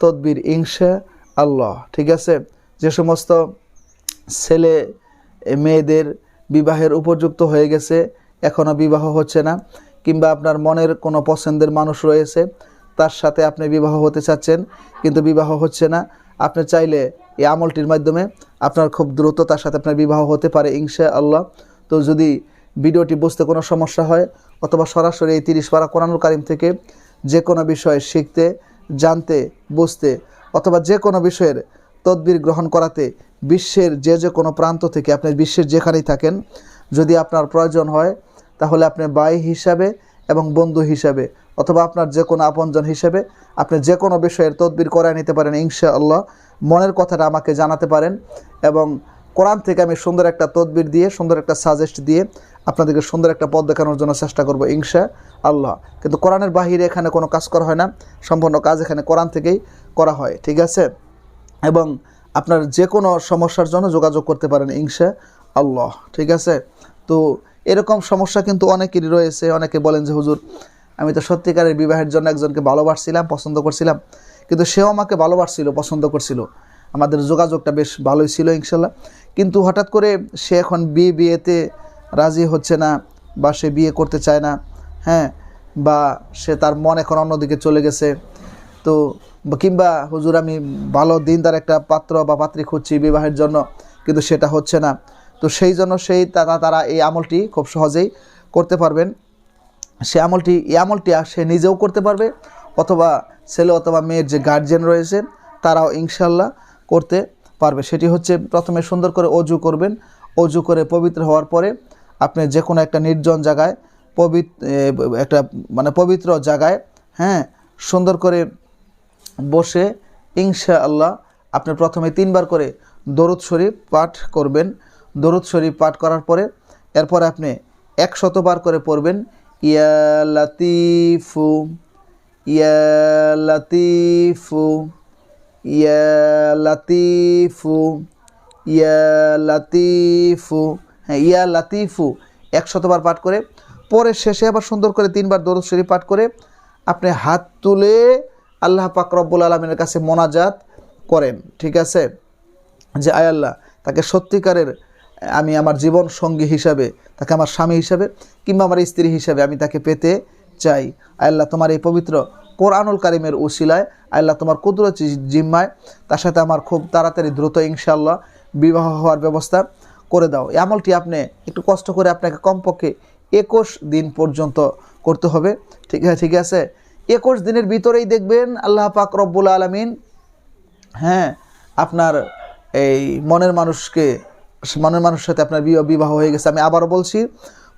তদবির ইংসা আল্লাহ। ঠিক আছে? যে সমস্ত ছেলে, মেয়েদের বিবাহের উপযুক্ত হয়ে গেছে এখনও বিবাহ হচ্ছে না, কিংবা আপনার মনের কোনো পছন্দের মানুষ রয়েছে, তার সাথে আপনি বিবাহ হতে চাচ্ছেন, কিন্তু বিবাহ হচ্ছে না, আপনি চাইলে এই আমলটির মাধ্যমে আপনার খুব দ্রুত তার সাথে আপনার বিবাহ হতে পারে, ইনশা আল্লাহ। তো যদি ভিডিওটি বুঝতে কোনো সমস্যা হয়, অথবা সরাসরি এই তিরিশ পারা কোরআনুল কারিম থেকে যে কোনো বিষয় শিখতে জানতে, বুঝতে অথবা যে কোনো বিষয়ের তদবির গ্রহণ করাতে বিশ্বের যে যে কোনো প্রান্ত থেকে, আপনি বিশ্বের যেখানেই থাকেন, যদি আপনার প্রয়োজন হয়, তাহলে আপনি বাই হিসাবে এবং বন্ধু হিসাবে অথবা আপনার যে কোনো আপনজন হিসেবে আপনি যে কোনো বিষয়ের তদবির করায় নিতে পারেন ইনশা আল্লাহ মনের কথাটা আমাকে জানাতে পারেন এবং কোরআন থেকে আমি সুন্দর একটা তদবির দিয়ে, সুন্দর একটা সাজেস্ট দিয়ে আপনাদেরকে সুন্দর একটা পথ দেখানোর জন্য চেষ্টা করব, ইনশা আল্লাহ। কিন্তু কোরআনের বাহিরে এখানে কোনো কাজ করা হয় না, সম্পূর্ণ কাজ এখানে কোরআন থেকেই করা হয়, ঠিক আছে? এবং আপনার যে কোনো সমস্যার জন্য যোগাযোগ করতে পারেন, ইনশা আল্লাহ, ঠিক আছে? তো এরকম সমস্যা কিন্তু অনেকেরই রয়েছে, অনেকে বলেন যে, হুজুর, আমি তো সত্যিকারের বিবাহের জন্য একজনকে ভালোবাসছিলাম, পছন্দ করছিলাম, কিন্তু সেও আমাকে ভালোবাসছিল, পছন্দ করছিল। আমাদের যোগাযোগটা বেশ ভালোই ছিল, ইনশাল্লাহ। কিন্তু হঠাৎ করে সে এখন বিয়ে বিয়েতে রাজি হচ্ছে না বা সে বিয়ে করতে চায় না হ্যাঁ বা সে তার মন এখন অন্যদিকে চলে গেছে। তো কিংবা হুজুর আমি ভালো দিনদার একটা পাত্র বা পাত্রী খুঁজছি বিবাহের জন্য, কিন্তু সেটা হচ্ছে না। তো সেই জন্য সেই তারা তারা এই আমলটি খুব সহজেই করতে পারবেন। সে আমলটি, এই আমলটি সে নিজেও করতে পারবে, অথবা ছেলে অথবা মেয়ের যে গার্জেন রয়েছে, তারাও ইনশাল্লাহ করতে পারবে। সেটি হচ্ছে প্রথমে সুন্দর করে অজু করবেন। অজু করে পবিত্র হওয়ার পরে আপনি যে কোনো একটা নির্জন জায়গায় পবিত্র একটা মানে পবিত্র জায়গায় হ্যাঁ সুন্দর করে বসে ইনশা আল্লাহ আপনি প্রথমে তিনবার করে দরুদ শরীফ পাঠ করবেন। দরুদ শরীফ পাঠ করার পরে এরপরে আপনি একশতবার করে পড়বেন, ইয়া লাতিফু ইয়া লাতিফু ইয়া লাতিফু ইয়া লাতিফু। ইয়া লাতিফু একশতবার পাঠ করে, পরে শেষে আবার সুন্দর করে তিনবার দরুদ শরীফ পাঠ করে আপনি হাত তুলে আল্লাহ পাক রব্বুল আলমিনের কাছে মোনাজাত করেন। ঠিক আছে? যে, আয় আল্লাহ, তাকে সত্যিকারের আমি আমার জীবন সঙ্গী হিসাবে, তাকে আমার স্বামী হিসাবে কিংবা আমার স্ত্রী হিসাবে আমি তাকে পেতে চাই। আল্লাহ, তোমার এই পবিত্র কোরআনুল কারিমের উশিলায় আল্লাহ, তোমার কুদরত জিম্মায়, তার সাথে আমার খুব তাড়াতাড়ি দ্রুত ইনশাল্লাহ বিবাহ হওয়ার ব্যবস্থা করে দাও। এই আমলটি আপনি একটু কষ্ট করে আপনাকে কমপক্ষে একুশ দিন পর্যন্ত করতে হবে। ঠিক আছে ঠিক আছে? একুশ দিনের ভিতরেই দেখবেন আল্লাহ পাক রব্বুল আলমিন হ্যাঁ আপনার এই মনের মানুষকে, মনের মানুষের সাথে আপনার বিবাহ হয়ে গেছে। আমি আবারও বলছি,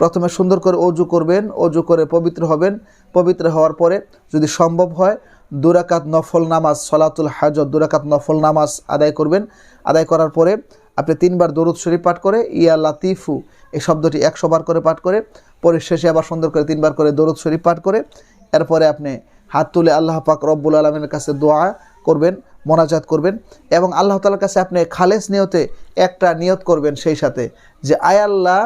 প্রথমে সুন্দর করে অজু করবেন, অজু করে পবিত্র হবেন। পবিত্র হওয়ার পরে যদি সম্ভব হয় দুরাকাত নফল নামাজ, সলাতুল হাজত দুরাকাত নফল নামাজ আদায় করবেন। আদায় করার পরে আপনি তিনবার দরুদ শরীফ পাঠ করে, ইয়া লাতিফু, এই শব্দটি একশো বার করে পাঠ করে পরে শেষে আবার সুন্দর করে তিনবার করে দরুদ শরীফ পাঠ করে, এরপরে আপনি হাত তুলে আল্লাহ পাক রব্বুল আলমের কাছে দোয়া করবেন, মোনাজাত করবেন এবং আল্লাহ তালার কাছে আপনি খালেস নিয়তে একটা নিয়ত করবেন সেই সাথে যে, আয় আল্লাহ,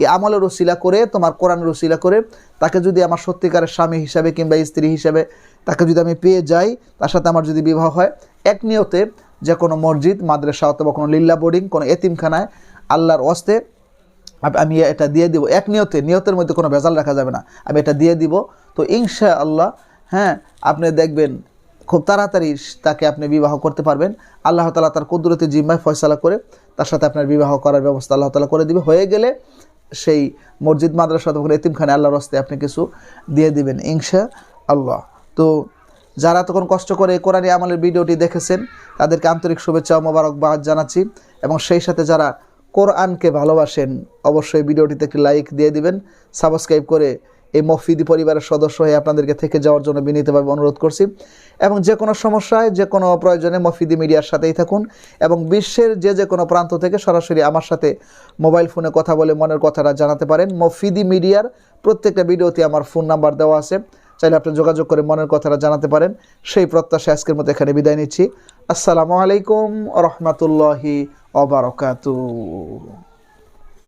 এই আমলের রসিলা করে, তোমার কোরআনের রসিলা করে, তাকে যদি আমার সত্যিকারের স্বামী হিসাবে কিংবা স্ত্রী হিসাবে তাকে যদি আমি পেয়ে যাই, তার সাথে আমার যদি বিবাহ হয়, এক নিয়তে যে কোনো মসজিদ, মাদ্রাসা অথবা কোনো লিল্লা বোর্ডিং, কোনো এতিমখানায় আল্লাহর অস্তে আমি এটা দিয়ে দিব। এক নিয়তে, নিয়তের মধ্যে কোনো ভেজাল রাখা যাবে না। আমি এটা দিয়ে দিব। তো ইনশা আল্লাহ হ্যাঁ আপনি দেখবেন খুব তাড়াতাড়ি তাকে আপনি বিবাহ করতে পারবেন। আল্লাহ তালা তার কুদরতি জিম্মায় ফয়সালা করে তার সাথে আপনার বিবাহ করার ব্যবস্থা আল্লাহ তালা করে দিবে। হয়ে গেলে সেই মসজিদ, মাদ্রাসা তখন এতিমখানে আল্লাহর রস্তে আপনি কিছু দিয়ে দিবেন ইনশা আল্লাহ তো যারা তখন কষ্ট করে কোরআনী আমলের ভিডিওটি দেখেছেন, তাদেরকে আন্তরিক শুভেচ্ছা ও মোবারকবাদ জানাচ্ছি। এবং সেই সাথে যারা কোরআনকে ভালোবাসেন, অবশ্যই ভিডিওটিতে একটি লাইক দিয়ে দিবেন। সাবস্ক্রাইব করে এই মফিদি পরিবারের সদস্য হয়ে আপনাদেরকে থেকে যাওয়ার জন্য বিনীতভাবে অনুরোধ করছি। এবং যে কোনো সমস্যায়, যে কোনো প্রয়োজনে মফিদি মিডিয়ার সাথেই থাকুন। এবং বিশ্বের যে যে কোনো প্রান্ত থেকে সরাসরি আমার সাথে মোবাইল ফোনে কথা বলে মনের কথাটা জানাতে পারেন। মফিদি মিডিয়ার প্রত্যেকটা ভিডিওতে আমার ফোন নাম্বার দেওয়া আছে। চাইলে আপনি যোগাযোগ করে মনের কথাটা জানাতে পারেন। সেই প্রত্যাশা আজকের মতো এখানে বিদায় নিচ্ছি। আসসালামু আলাইকুম রহমতুল্লাহি অবরকাতু